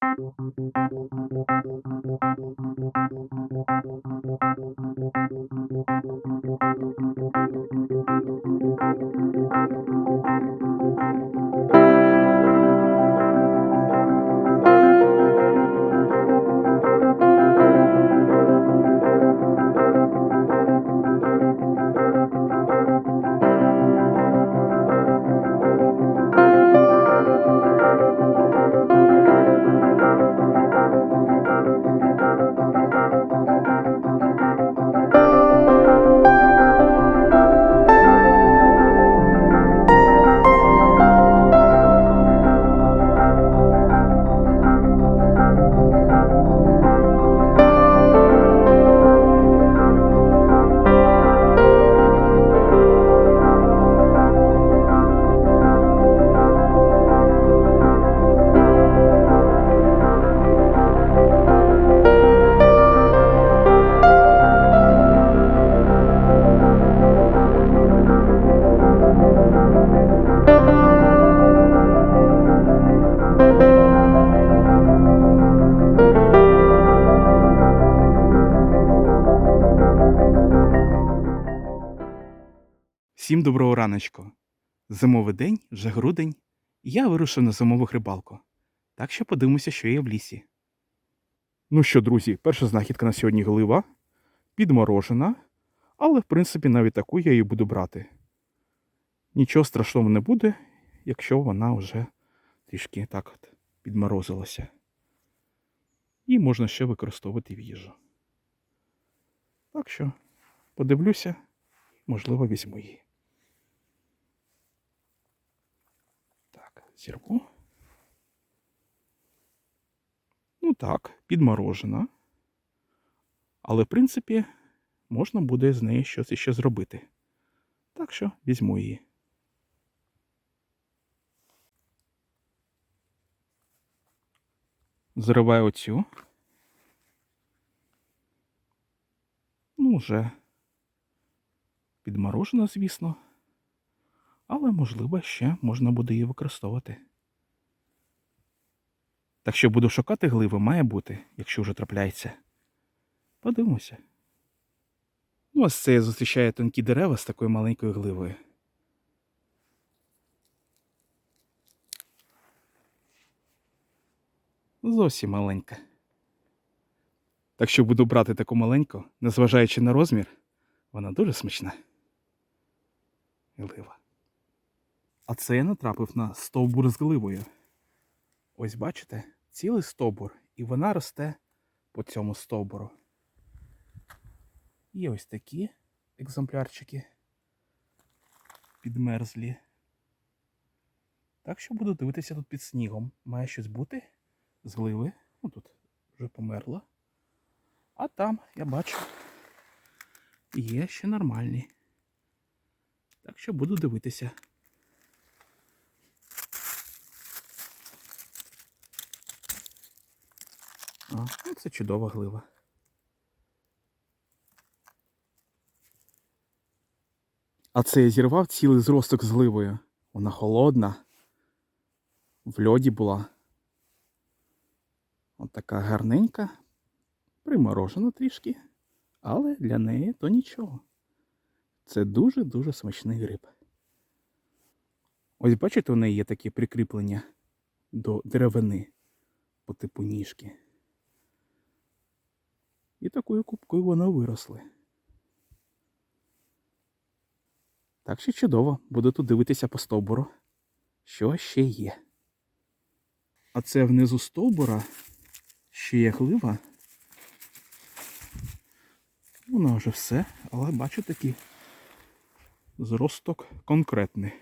Thank you. Всім доброго раночку. Зимовий день, вже грудень, і я вирушив на зимову рибалку. Так що подивимося, що є в лісі. Ну що, друзі, перша знахідка на сьогодні глива, підморожена, але в принципі навіть таку я її буду брати. Нічого страшного не буде, якщо вона вже трішки так от підморозилася. І можна ще використовувати в їжу. Так що подивлюся, можливо, візьму її. Так, зірву. Ну так, підморожена. Але, в принципі, можна буде з неї щось іще зробити. Так що візьму її. Зриваю оцю. Ну, вже підморожена, звісно. Але, можливо, ще можна буде її використовувати. Так що буду шукати гливи, має бути, якщо вже трапляється. Подивимося. Ну, ось це я зустрічаю тонкі дерева з такою маленькою гливою. Зовсім маленька. Так що буду брати таку маленьку, незважаючи на розмір, вона дуже смачна. Глива. А це я натрапив на стовбур з гливою. Ось бачите, цілий стовбур, і вона росте по цьому стовбуру. Є ось такі екземплярчики підмерзлі. Так що буду дивитися тут під снігом. Має щось бути з гливи. Ну тут вже померло. А там, я бачу, є ще нормальні. Так що буду дивитися. А, ну це чудова глива. А це я зірвав цілий зросток з гливою. Вона холодна. В льоді була. От така гарненька, приморожена трішки, але для неї то нічого. Це дуже-дуже смачний гриб. Ось бачите, у неї є такі прикріплення до деревини по типу ніжки. І такою кубкою вона виросли. Так що чудово, буду тут дивитися по стовбуру, що ще є. А це внизу стовбура ще є глива. Вона вже все, але бачу такий зросток конкретний.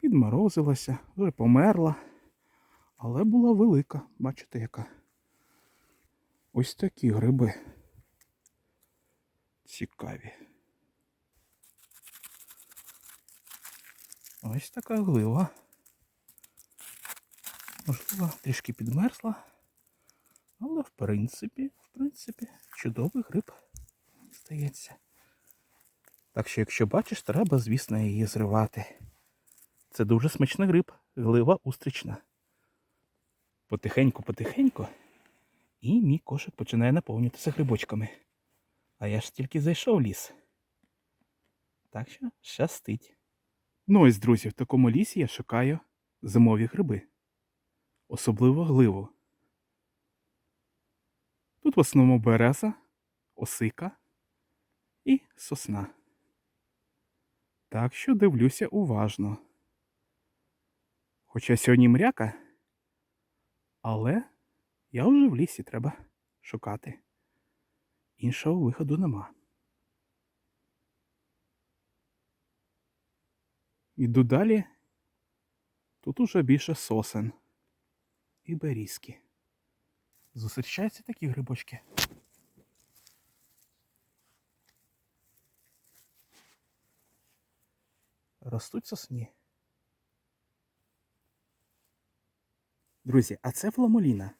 Підморозилася, вже померла, але була велика, бачите, яка. Ось такі гриби. Цікаві. Ось така глива. Можливо, трішки підмерзла. Але в принципі, в принципі, чудовий гриб, мені здається. Так що, якщо бачиш, треба, звісно, її зривати. Це дуже смачний гриб, глива устрічна. Потихеньку-потихеньку. І мій кошик починає наповнюватися грибочками. А я ж тільки зайшов в ліс. Так що щастить. Ну ось, друзі, в такому лісі я шукаю зимові гриби. Особливо гливу. Тут в основному береза, осика і сосна. Так що дивлюся уважно. Хоча сьогодні мряка, але я вже в лісі треба шукати. Іншого виходу нема. Іду далі. Тут уже більше сосен і берізки. Зустрічаються такі грибочки. Ростуть сосні. Друзі, а це фламуліна.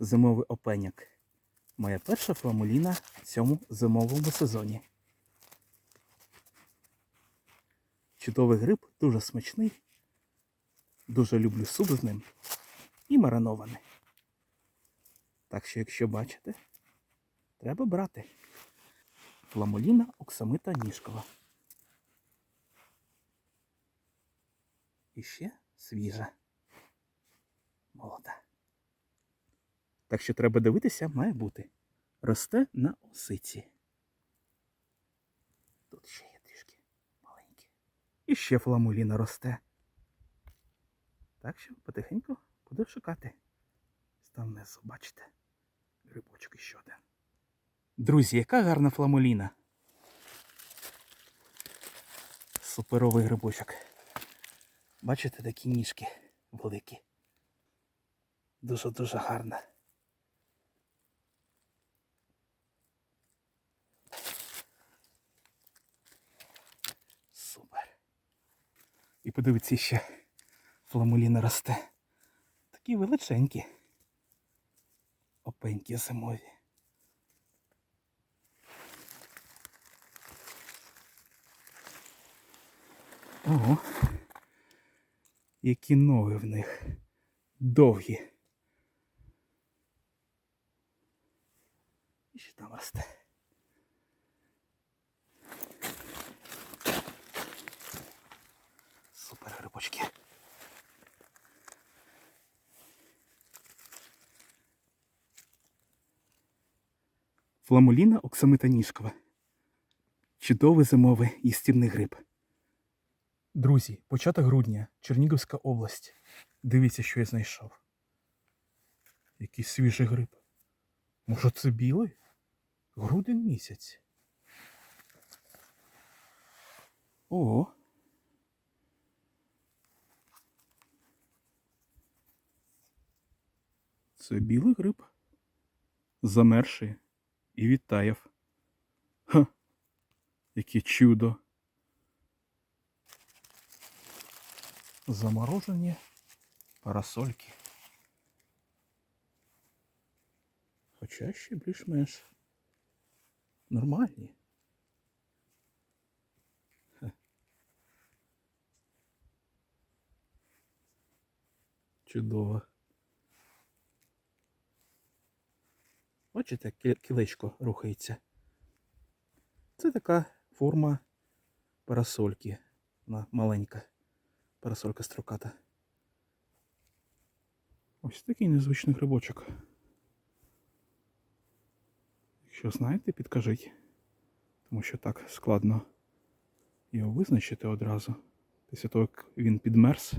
Зимовий опеняк. Моя перша фламуліна в цьому зимовому сезоні. Чудовий гриб, дуже смачний. Дуже люблю суп з ним. І маринований. Так що, якщо бачите, треба брати. Фламуліна оксамита ніжкова. І ще свіжа. Молода. Так що треба дивитися, має бути. Росте на осиці. Тут ще є трішки маленькі. І ще фламуліна росте. Так що потихеньку буду шукати. Там внизу, бачите, грибочок іще один. Друзі, яка гарна фламуліна. Суперовий грибочок. Бачите, такі ніжки великі. Дуже-дуже гарна. Супер. І подивіться ще фламуліна росте. Такі величенькі. Опенькі зимові. Ого. Які ноги в них довгі. І що там росте? Супер грибочки. Фламуліна оксамита ніжкова. Чудовий зимовий їстівний гриб. Друзі, початок грудня, Чернігівська область. Дивіться, що я знайшов. Який свіжий гриб. Може це білий? Грудень місяць. О. Це білий гриб. Замерший і відтаяв. Ха! Яке чудо. Заморожені парасольки. Хоча ще більш-менш нормальні. Хе. Чудово. Бачите, кі- кілечко рухається. Це така форма парасольки. Вона маленька. Парасолька строката. Ось такий незвичний грибочок. Якщо знаєте, підкажіть. Тому що так складно його визначити одразу. Після того, як він підмерз.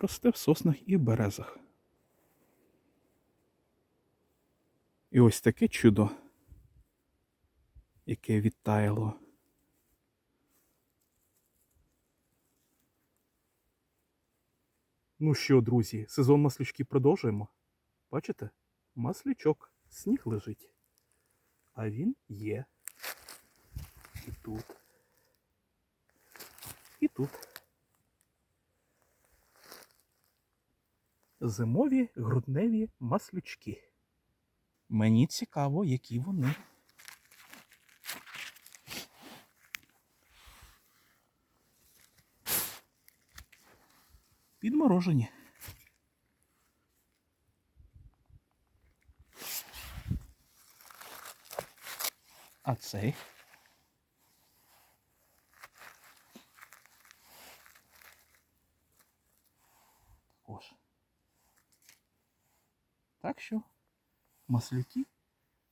Росте в соснах і березах. І ось таке чудо, яке відтаяло. Ну що, друзі, сезон маслючки продовжуємо. Бачите? Маслючок, сніг лежить. А він є. І тут. І тут. зимові грудневі маслючки. Мені цікаво, які вони. Підморожені. А цей? Так що маслюки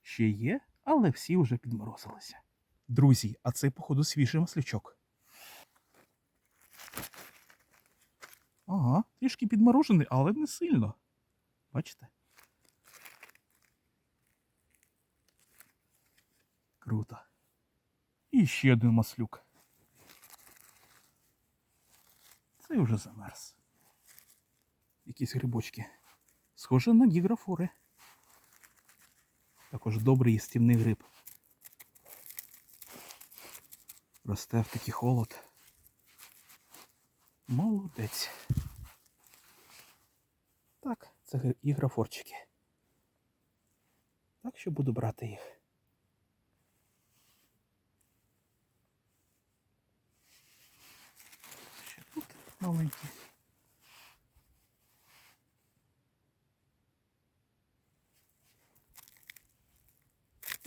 ще є, але всі вже підморозилися. Друзі, а це, походу, свіжий маслючок. Ага, трішки підморожений, але не сильно. Бачите? Круто. І ще один маслюк. Це вже замерз. Якісь грибочки. Схоже на гіграфори. Також добрий їстівний гриб. Росте в такий холод. Молодець. Так, це іграфорчики. Так що буду брати їх. Ще тут маленькі.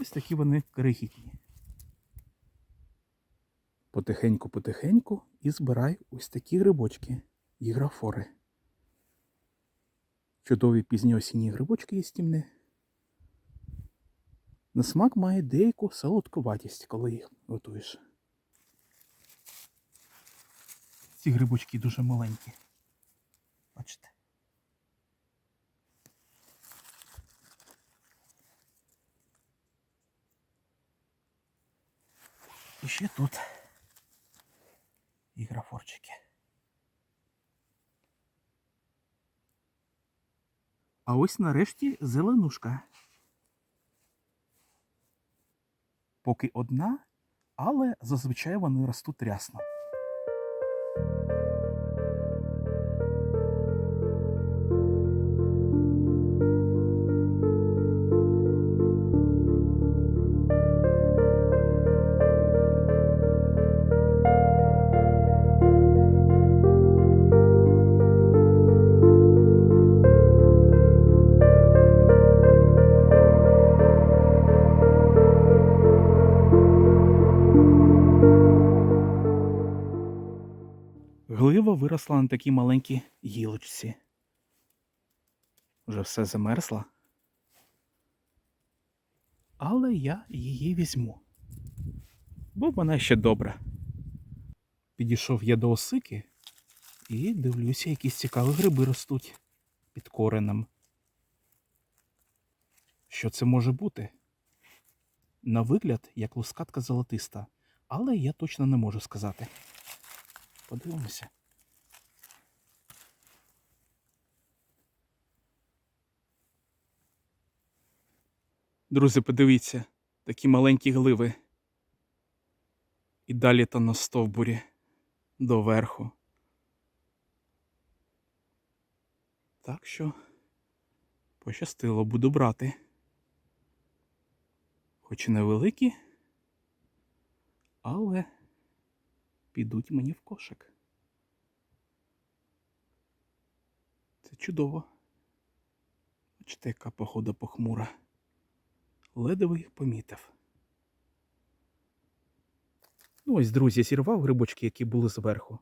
Ось такі вони крихітні. Потихеньку-потихеньку і збираю ось такі грибочки іграфори. Чудові пізньоосінні грибочки їстівні. На смак має деяку солодковатість, коли їх готуєш. Ці грибочки дуже маленькі. Бачите? І ще тут іграфорчики. А ось нарешті зеленушка. Поки одна, але зазвичай вони ростуть рясно. Глива виросла на такій маленькій гілочці. Вже все замерзла. Але я її візьму. Бо вона ще добра. Підійшов я до осики і дивлюся, якісь цікаві гриби ростуть під коренем. Що це може бути? На вигляд, як лускатка золотиста, але я точно не можу сказати. Подивимося. Друзі, подивіться, такі маленькі гливи. І далі то на стовбурі доверху. Так що пощастило буду брати. Хоч і невеликі, але підуть мені в кошик. Це чудово. Бачите, яка погода похмура. Ледве їх помітив. Ну ось, друзі, зірвав грибочки, які були зверху.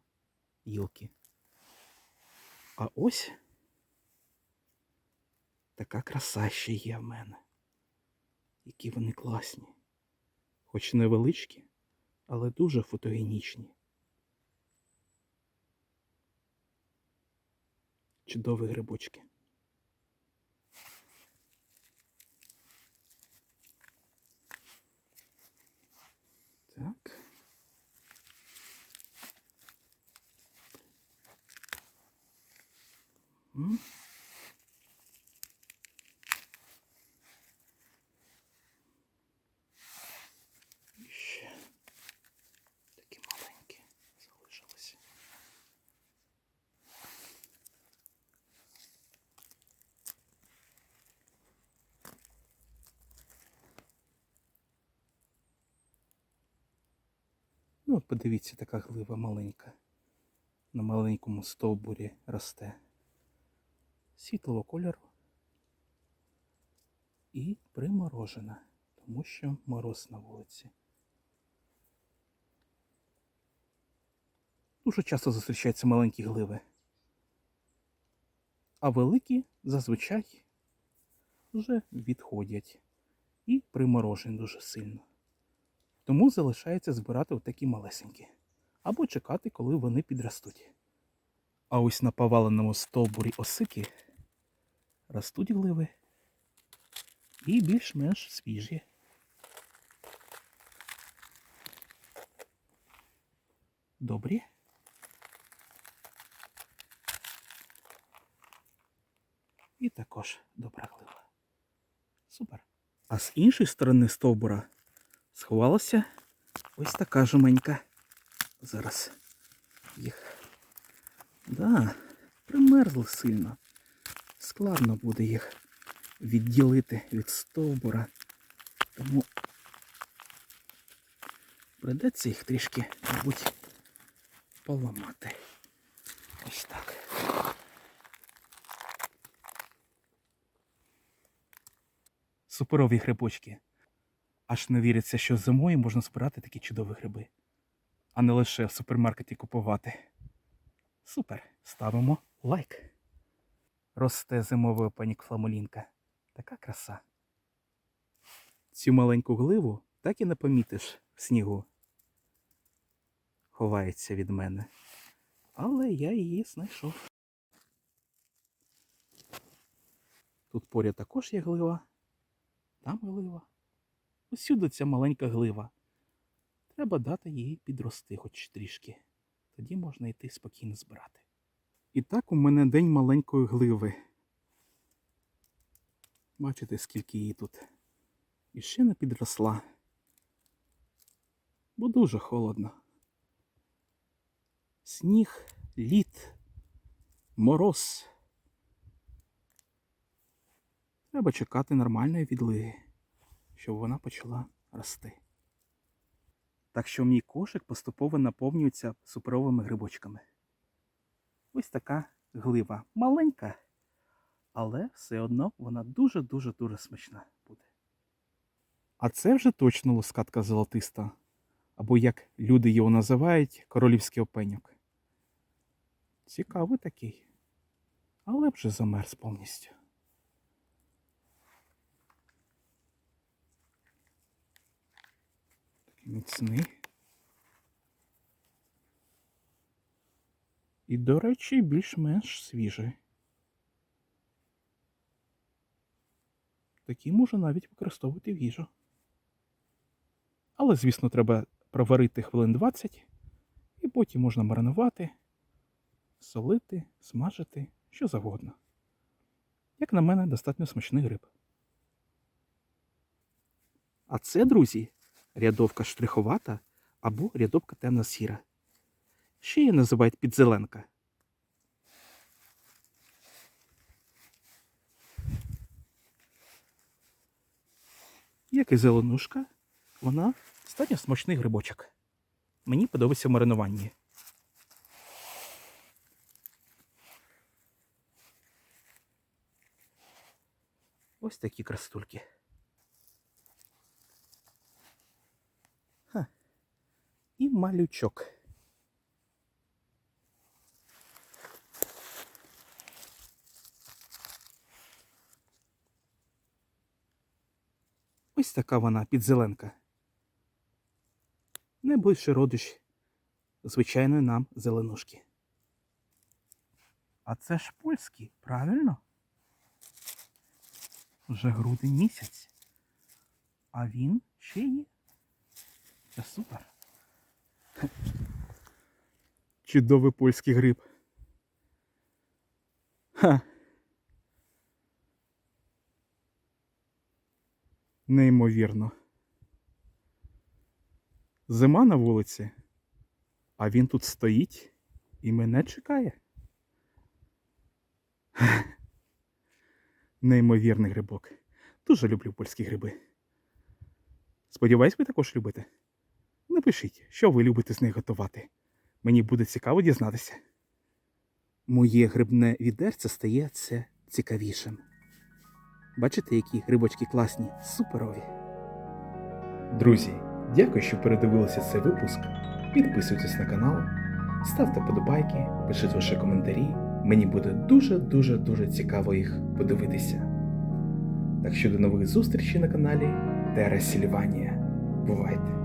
Гілки. А ось така краса ще є в мене. Які вони класні. Хоч невеличкі, але дуже фотогенічні. Чудові грибочки. Так. М. Ну, от подивіться, така глива маленька. на маленькому стовбурі росте світлого кольору і приморожена, тому що мороз на вулиці. Дуже часто зустрічаються маленькі гливи, а великі зазвичай вже відходять і приморожені дуже сильно. Тому залишається збирати отакі малесенькі або чекати, коли вони підростуть. А ось на поваленому стовбурі осики ростуть гливи і більш-менш свіжі. Добрі. І також добра глива. Супер. А з іншої сторони стовбура сховалася ось така жменька. Зараз їх. Да, примерзли сильно. Складно буде їх відділити від стовбура. Тому придеться їх трішки, мабуть, поламати. Ось так. Суперові грибочки. Аж не віриться, що зимою можна збирати такі чудові гриби, а не лише в супермаркеті купувати. Супер! Ставимо лайк. Росте зимовою панікфламулінка. Така краса. Цю маленьку гливу так і не помітиш в снігу. Ховається від мене. Але я її знайшов. Тут поряд також є глива. Там глива. Усюди ця маленька глива. Треба дати їй підрости хоч трішки. Тоді можна йти спокійно збирати. І так у мене день маленької гливи. Бачите, скільки її тут. І ще не підросла. Бо дуже холодно. Сніг, лід, мороз. Треба чекати нормальної відлиги, щоб вона почала рости. Так що мій кошик поступово наповнюється суперовими грибочками. Ось така глива маленька, але все одно вона дуже-дуже дуже смачна буде. А це вже точно лускатка золотиста, або як люди його називають, королівський опеньок. Цікавий такий, але вже замерз повністю. Міцний. І, до речі, більш-менш свіжий. Такі можна навіть використовувати в їжу. Але, звісно, треба проварити хвилин 20, і потім можна маринувати, солити, смажити, що завгодно. Як на мене, достатньо смачний гриб. А це, друзі, рядовка штриховата або рядовка темно-сіра. Ще її називають підзеленка. Як і зеленушка, вона достатньо смачний грибочок. Мені подобається в маринуванні. Ось такі крастульки. І малючок. Ось така вона підзеленка. Найближчий родич звичайної нам зеленушки. А це ж польський, правильно? Вже грудень місяць. А він ще є. Це супер. Чудовий польський гриб. Ха. Неймовірно. Зима на вулиці, а він тут стоїть і мене чекає. Неймовірний грибок. Дуже люблю польські гриби. Сподіваюсь, ви також любите. Напишіть, що ви любите з них готувати. Мені буде цікаво дізнатися. моє грибне відерце стає це цікавішим. Бачите, які грибочки класні, суперові. Друзі, дякую, що передивилися цей випуск. Підписуйтесь на канал, ставте подобайки, пишіть ваші коментарі. Мені буде дуже-дуже дуже цікаво їх подивитися. Так що до нових зустрічей на каналі Тера Сільванія. Бувайте!